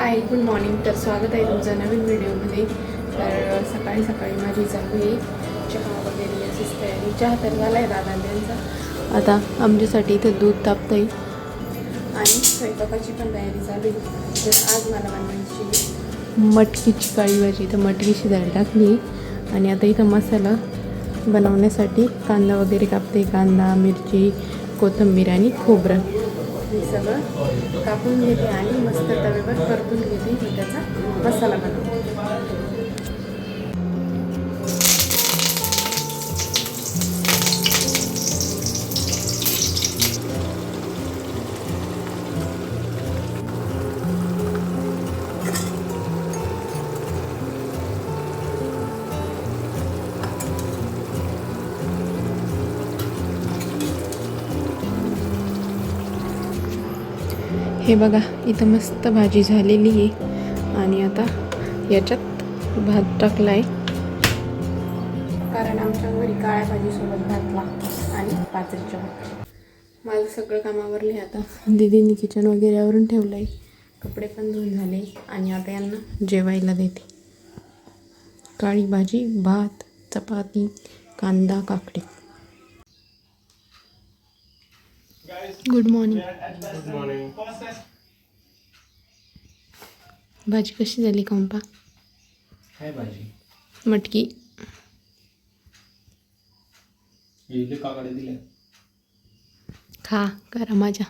Hi good morning तर स्वागत आहे तुमचं नवीन व्हिडिओमध्ये. तर सकाळी सकाळी माझी चालू आहे. चहा वगैरे असेच तयारी. चहा तर झाला आहे दादा त्यांचा. आता आमच्यासाठी इथं दूध तापतं आहे आणि स्वयंपाकाची पण तयारी चालू आहे. तर आज मला बनवायची मटकीची काळी भाजी. तर मटकीची शिजायला टाकली आणि आता इथं मसाला बनवण्यासाठी कांदा वगैरे कापते कांदा मिरची कोथिंबीर आणि खोबरं. हे सगळं कापून घेते आणि मस्त तव्यावर परतून घेते मी त्याचा मसाला बनवते हे बघा इथं मस्त भाजी झालेली आहे. आणि आता याच्यात भात टाकला आहे कारण आमच्या घरी काळ्या भाजीसोबत भात लागतो आणि पाचरीच्या भात. माझं सगळं कामावरले आता. दीदीने किचन वगैरे आवरून ठेवलं आहे कपडे पण धुवून झाले. आणि आता यांना जेवायला देते. काळी भाजी भात चपाती कांदा काकडी. गुड मॉर्निंग भाजी कशी झाली कंपा? काय भाजी? मटकी. काकडे खा करा माझ्या.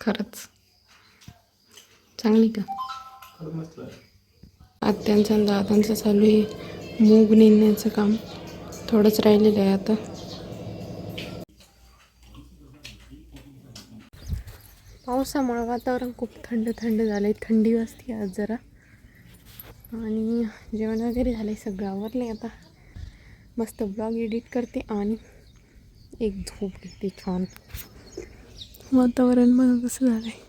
खरंच. चांगली का? मस्त. आत्यांचं आणि दादांचं चालू आहे. मूग निंदण्याचं काम थोडंच राहिलेलं आहे आता. पावसामुळं वातावरण खूप थंड थंड झालं आहे थंडी वाजते आज जरा. आणि जेवण वगैरे झालं आहे सगळं आवरलं आहे आता. मस्त ब्लॉग एडिट करते आणि एक झोप घेते छान. वातावरण मग कसं झालं आहे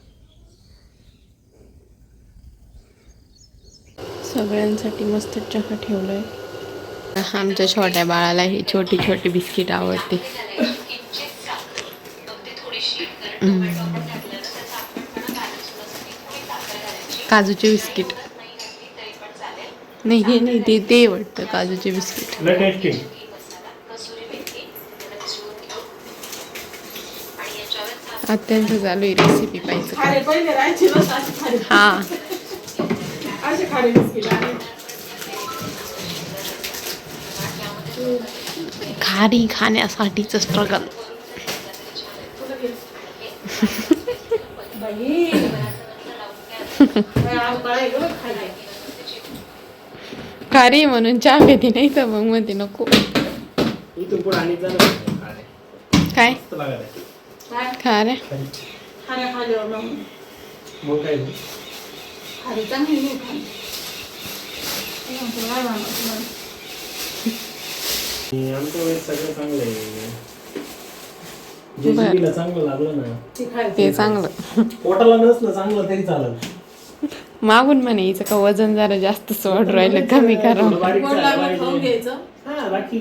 सगळ्यांसाठी मस्त चहा ठेवलं आहे आमच्या छोट्या बाळाला ही छोटी छोटी बिस्किट आवडते. काजूचे बिस्किट. नाही हे नाही ते ते वाटतं काजूचे बिस्किट. अत्यंत चालू आहे रेसिपी पाहिजे. हा. असे खारे बिस्किट आणि खारी खाण्यासाठीच स्ट्रगल खारी म्हणून चहा घेते नाही तर मग म्हणते नको. काय? लागत चांगली ते? आमच्या वेळेस सगळं चांगलं आहे. जे जिभेला चांगलं लागलं ना. ते खायचं. ते चांगलं. पोटाला नसलं चांगलं तरी चालेल. मागून म्हणायचं का वजन जरा जास्त वाढ राहिलं कमी करा थोडं बारीक गोड झालं लागलं खाऊन पाहिजे. घ्यायचं. हा बाकी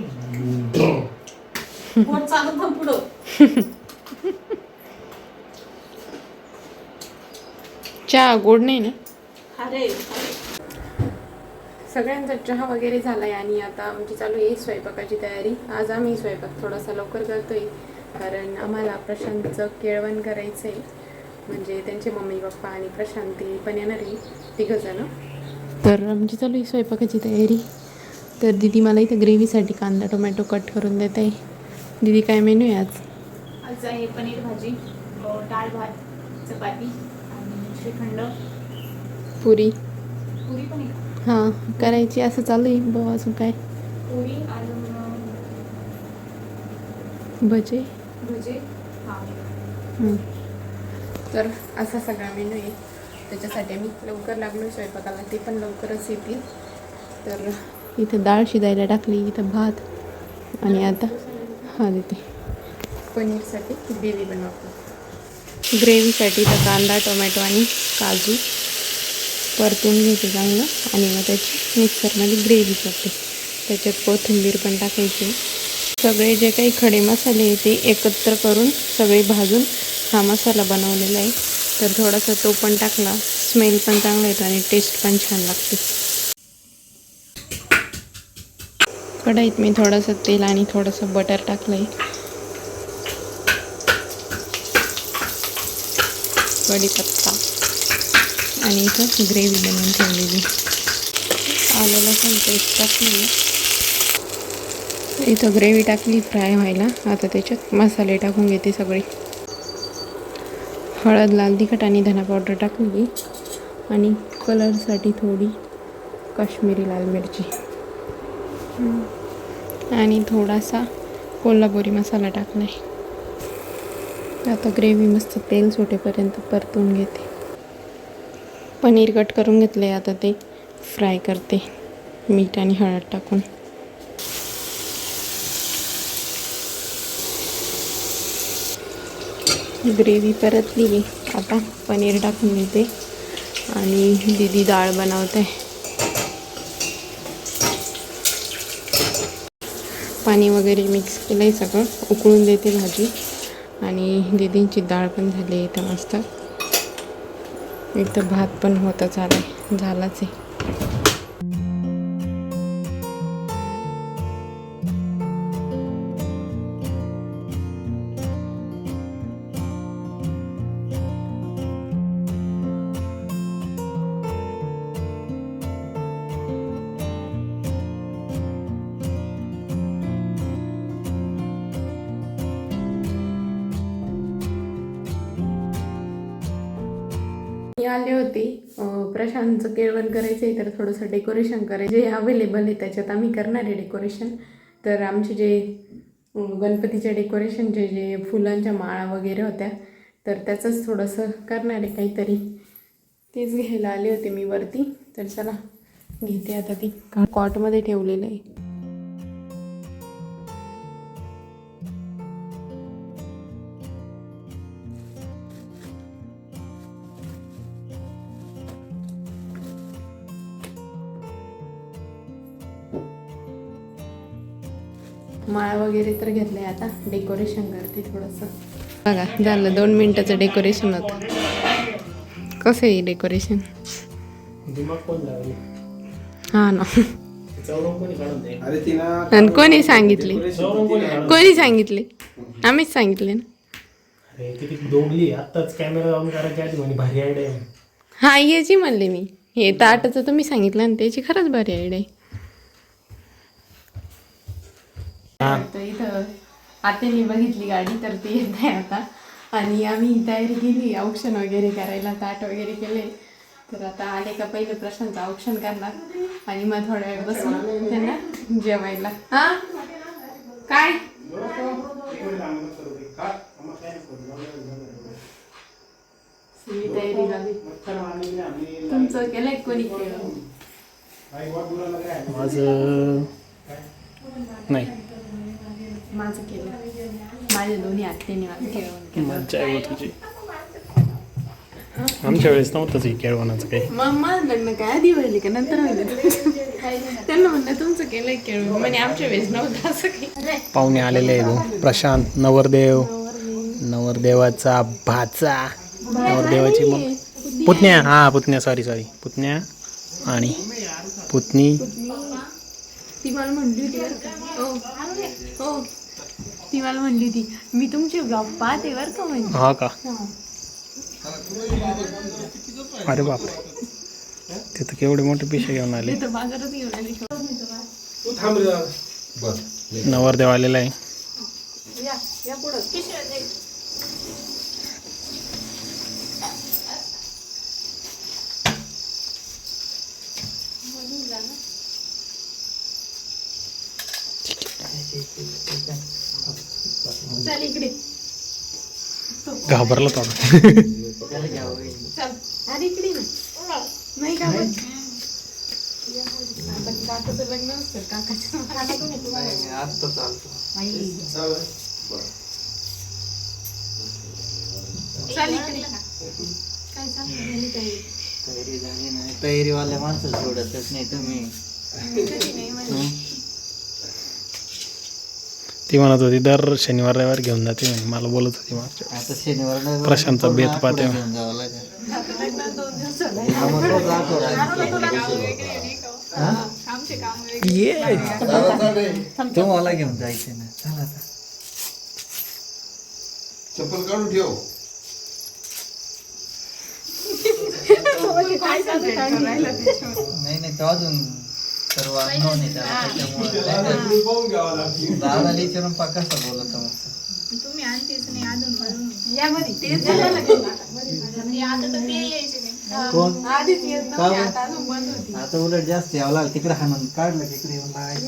पोट चालत ना पुढं. चहा गोड नाही ना? खारे सगळ्यांचा चहा वगैरे झालाय आणि आता आमची चालू आहे स्वयंपाकाची तयारी. आज आम्ही स्वयंपाक थोडासा लवकर करतोय कारण आम्हाला प्रशांतचं केळवण करायचं आहे म्हणजे त्यांचे मम्मी पप्पा आणि प्रशांती पण येणार आहे तिघंजणं. तर आमची चालू आहे स्वयंपाकाची तयारी. तर दिदी मला इथं ग्रेव्हीसाठी कांदा टोमॅटो कट करून देत आहे. दिदी काय मेनू आहे आज? आज आहे पनीर भाजी डाळ भात चपाती आणि श्रीखंड. पुरी? हां करायची असं चालू आहे बघ अजून काय? भजे. भजे. तर असा सगळा मेनू आहे. त्याच्यासाठी आम्ही लवकर लागलो स्वयंपाकाला ते पण लवकरच येतील. तर इथं डाळ शिजायला टाकली इथं भात आणि आता हा देते. पनीरसाठी ग्रेव्ही बनवतो. ग्रेव्हीसाठी तर कांदा टोमॅटो आणि काजू. परतून घ्यायचं चांगलं आणि मग त्याची मिक्सरमध्ये ग्रेव्ही करते. त्याच्यात कोथिंबीर पण टाकायची. सगळे जे काही खडे मसाले आहे ते एकत्र करून सगळे भाजून हा मसाला बनवलेला आहे. तर थोडासा तो पण टाकला. स्मेल पण चांगला येतो आणि टेस्ट पण छान लागते. कढईत मी थोडंसं तेल आणि थोडंसं बटर टाकलं आहे कढीपत्ता. आणि इथं ग्रेव्ही बनवून ठेवलेली. आलं लसूण पेस्ट टाकली इथं ग्रेव्ही टाकली फ्राय व्हायला. आता त्याच्यात मसाले टाकून घेते सगळे. हळद लाल तिखट आणि धना पावडर टाकली आणि कलरसाठी थोडी काश्मीरी लाल मिरची. आणि थोडासा कोल्हापुरी मसाला टाकला आहे आता ग्रेव्ही मस्त तेल सुटेपर्यंत परतून घेते. पनीर कट करून घेतले आता ते फ्राय करते. मीठ आणि हळद टाकून. ग्रेव्ही परतली आता पनीर टाकून देते. आणि दिदी डाळ बनवते. पाणी वगैरे मिक्स केलं आहे सगळं. उकळून देते भाजी. आणि दिदींची डाळ पण झाली इथं मस्त. इथं भात पण होता आलाय झालाच आहे. आले होते. प्रशांतचं केळवण करायचं आहे तर थोडंसं डेकोरेशन करायचं जे अवेलेबल आहे त्याच्यात आम्ही करणार आहे डेकोरेशन तर आमचे जे गणपतीच्या गणपतीचे डेकोरेशनचे जे फुलांच्या माळा वगैरे होत्या तर त्याचंच थोडंसं करणार आहे काहीतरी. तेच घ्यायला आले होते मी वरती. तर चला घेते आता ती. कॉटमध्ये ठेवलेलं आहे. वगैरे तर घेतलंय आता. डेकोरेशन करते थोडंसं. बघा झालं. दोन मिनिटाचं डेकोरेशन होतं. कसं आहे डेकोरेशन हां ना. आणि कोणी सांगितले? कोणी सांगितले? आम्हीच सांगितले ना. भारी आहे. हा याची म्हणले मी. हे ताटाचं तुम्ही सांगितलं आणि त्याची खरंच बरी आयडिया तर इथं आत्याने बघितली गाडी तर ती येत आहे आता. आणि आम्ही तयारी केली औक्षण वगैरे करायला ताट वगैरे केले. तर आता आले का पहिले प्रश्नांचं औक्षण करणार. आणि मग थोड्या वेळ बसून त्यांना जेवायला. हा? काय? तयारी झाली. तुमचं केलंय कोणी? केलं माझं नाही. माझं केलं. माझ्या दोन्ही आत्याने माझं केलं. केलं मज्जा आहे हो? तुझी आमच्या वेळेस नव्हतंच हे केळवणाचं काही. मग माझं लग्न काय? आधी व्हायले का? नंतर व्हायले त्यांना म्हणलं तुमचं म्हणे आमच्या वेळेस नव्हतं असं काही. पाहुणे आलेले आहेत. प्रशांत नवरदेव. नवरदेवाचा भाचा. नवरदेवाची मग पुतण्या. हा पुतण्या. सॉरी सॉरी पुतण्या आणि पुतणी. ती मला म्हणली होती बरं का. हो. हो. ती मला म्हणली होती मी तुमचे ब्लॉग पाहते बरं का म्हणजे हा का अरे बापरे ते तर केवढे मोठे पिशे घेऊन आले ते तर बाजारात घेऊन आली नवरदेव आलेला आहे या या पुढं चल इकडे. घाबरला चल. अरे इकडे ना नाही आता काकाचं लग्न असतं काकाचं चल इकडे. काय काही तयारी? झाली नाही. तयारीवाल्या माणसं सोडतच नाही तुम्ही. नाही. ते ती म्हणत होती दर शनिवार रविवार घेऊन जाते म्हणे मला बोलत होती मागच्या आता शनिवार प्रशांतचा पूर्ण बेत आठवडा पाहते. घेऊन जावं लागेल. हा, मग घेऊन जायचं ना. चला आता चप्पल काढून ठेव. नाही नाही तो अजून सर्व अनुभव नाही त्याला त्याच्यामुळे. दादाला विचारून पा कसं बोलत मग तुम्ही आणतेच नाही अजून म्हणून. ते आता तर ते यायचे नाही. कोण? का बरं? आता उलट जास्त यावं लागलं. तिकडे हाणून काढलं की? इकडे येऊन लागायचं.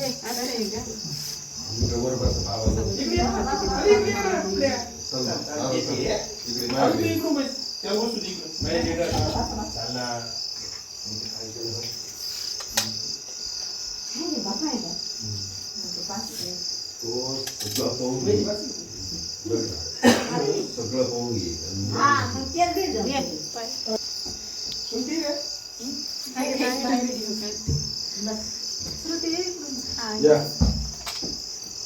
सगळं होऊन घे या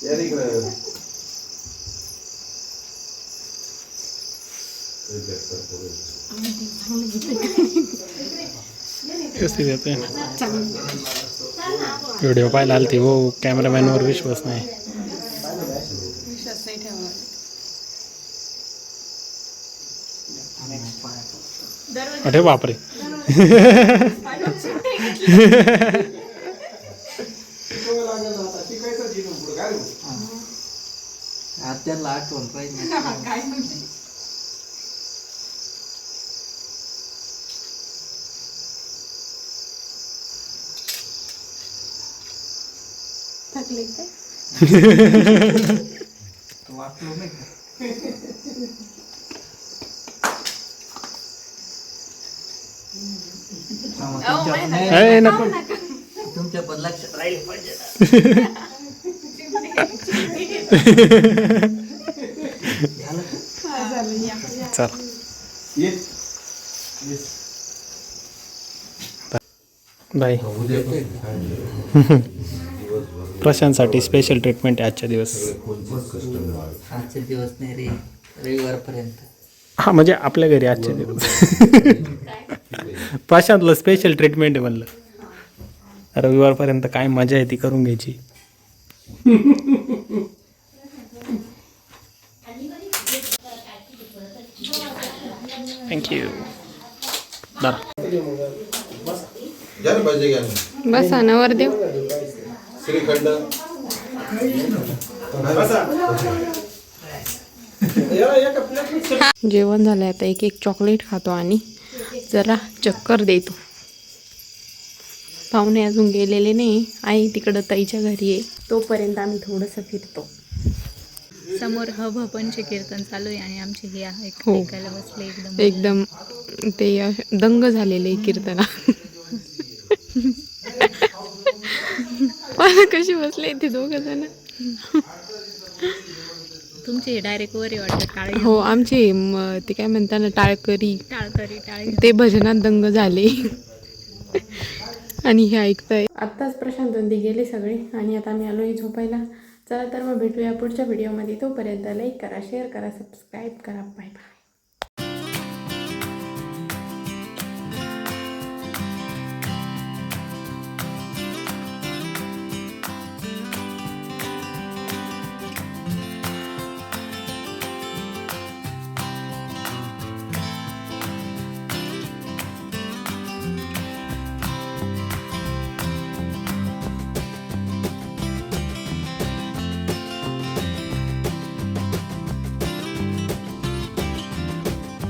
या रे इकडं. व्यवस्थित येतोय ना व्हिडिओ पाहायला आलती हो कॅमेरामॅनवर विश्वास नाही। अरे बापरे। आज त्यांना आठवण पाहिजे. थकले काय वाटलो नाही का? हा, मग तुमच्या पण नाही- ए, नको तुमच्या पण लक्षात राहील पाहिजे ना. झालं का? चल ये बाय प्रशांतसाठी स्पेशल ट्रीटमेंट आहे आजच्या दिवस. आजचे दिवस नाही रे रविवारपर्यंत. हा म्हणजे आपल्या घरी आजच्या दिवस. प्रशांतला स्पेशल ट्रीटमेंट आहे म्हणलं. रविवारपर्यंत काय मजा आहे ती करून घ्यायची. थँक्यू ना ना. बसा देव श्रीखंड. जेवण झालं आता एक एक चॉकलेट खातो आणि जरा चक्कर देतो. पाहुणे अजून गेलेले नाही. आई तिकडं ताईच्या घरी आहे. तोपर्यंत आम्ही थोडंसं फिरतो. समोर हब हबनचे कीर्तन चालू आहे आणि आमचे हे हो. ऐकायला बसले एकदम. एकदम ते दंग झालेले कीर्तना कशी बसले ते दोघ जण. तुमचे डायरेक्ट वरे वाटत टाळे. हो आमचे म- ते काय म्हणतात ना टाळकरी. टाळकरी टाळे. ते भजनात दंग झाले. आणि हे ऐकताय. आत्ताच प्रशांत ती गेले सगळे आणि आता आम्ही आलोय झोपायला. चला तर मग भेटूया पुढच्या व्हिडिओमध्ये तोपर्यंत लाईक करा शेअर करा सबस्क्राईब करा. Bye bye